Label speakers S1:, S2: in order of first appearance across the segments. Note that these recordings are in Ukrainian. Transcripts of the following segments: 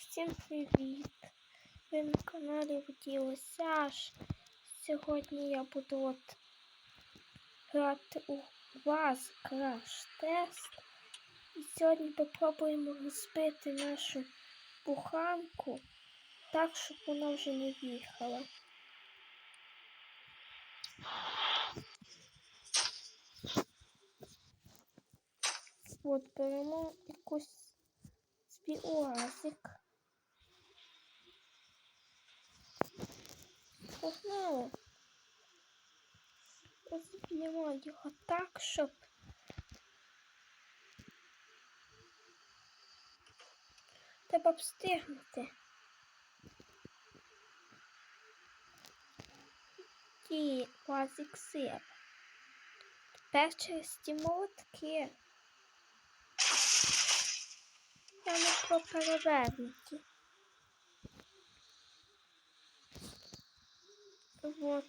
S1: Всім привіт! Ви на каналі Воділо Сяж. Сьогодні я буду от грати у вас краш тест. І сьогодні попробуємо розбити нашу буханку так, щоб вона вже не їхала. От беремо якусь свій Погнали. Розб'ємо його так, щоб треба встигнути. І уазик сир. Тепер через ті молотки. Не про перевернуті. Вот.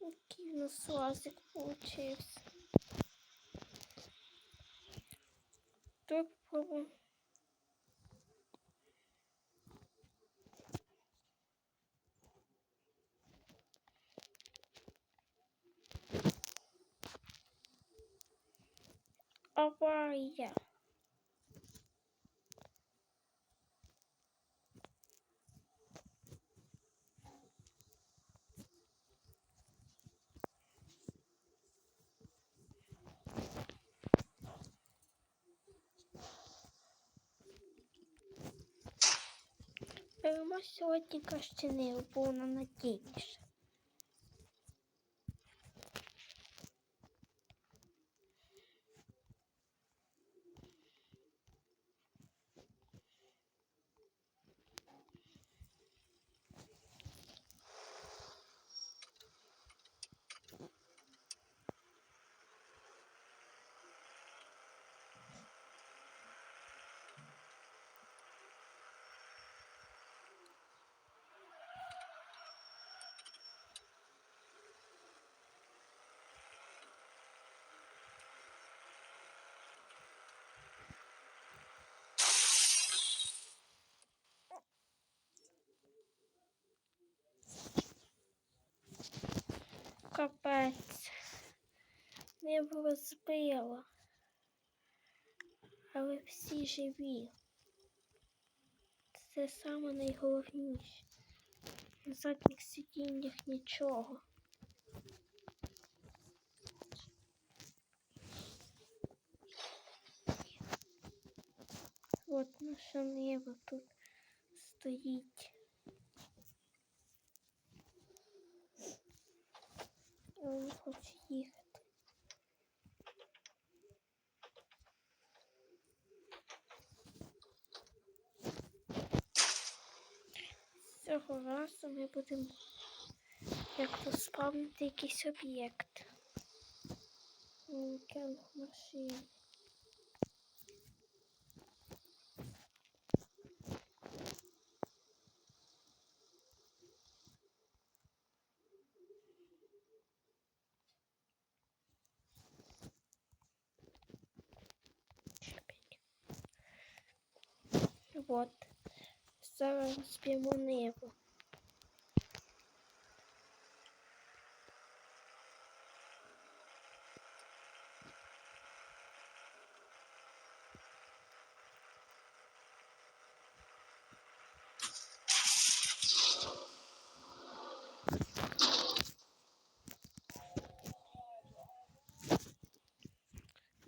S1: Який у нас лазик получився. Тут попробуємо. Аварія. Беремо сьогодні кащини, бо вона надійніша. Капець. Небо розбило. Але всі живі. Це саме найголовніше. На задніх сидіннях нічого. От наше небо тут стоїть. Я не хочу їхати. Цього разу ми будемо як то спавнити якийсь об'єкт. Кемп машин. Вот. Зараз розб'ємо небо.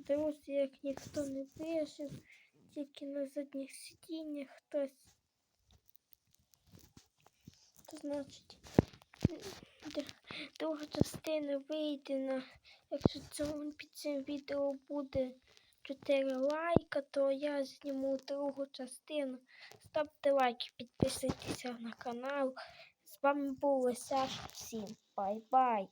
S1: Друзі, як ніхто не вижив, тільки на задніх сидіннях хтось. То значить, друга частина вийде якщо цьому під цим відео буде 4 лайка, то я зніму другу частину. Ставте лайки, підписуйтеся на канал. З вами був Саш. Всім бай-бай!